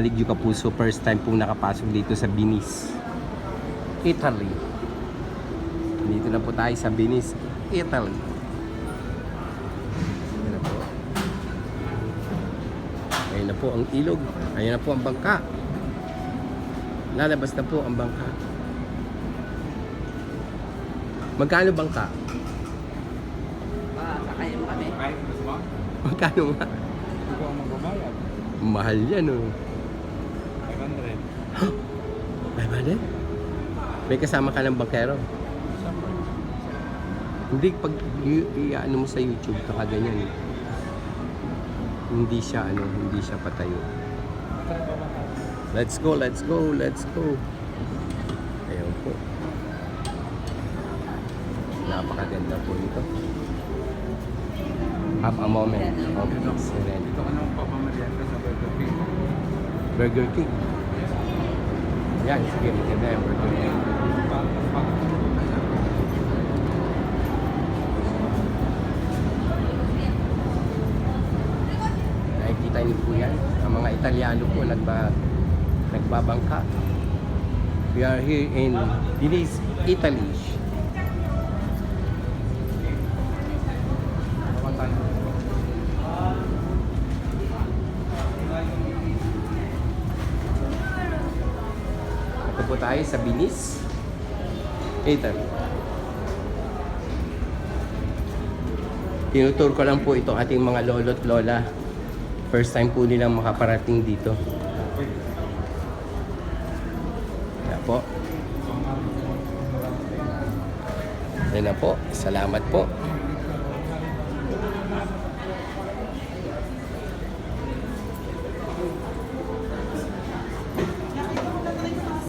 Ligyo Kapuso, first time pong nakapasok dito sa Venice, Italy. Dito na po tayo sa Venice, Italy. Ayan na po. Ayan na po ang ilog. Ayan na po ang bangka. Lalabas na po ang bangka. Magkano bangka? Ah, sakayin kami. Magkano nga? Hindi ko ang magbabayad. Mahal yan oh. 500. Ay, ba May kasama ka ng bangkero? Hindi, pag i-ano mo sa YouTube, saka ganyan. Hindi siya, ano, hindi siya patayo. Let's go, let's go, let's go. Ayun po. Napakaganda po nito. Have a moment of serenity. Dito ka naman papamarianda sa Burger King. Burger King. Yan, sige, maganda yung Burger King. Nakikita niyo po yan. Ang mga Italiano po nagba, nagbabangka. We are here in Venice, Italy. Ito po tayo sa Venice, Italy. Tinutur ko lang po ito ating mga lolo't lola. First time po nilang makaparating dito. Kaya po. Yan na po. Salamat po.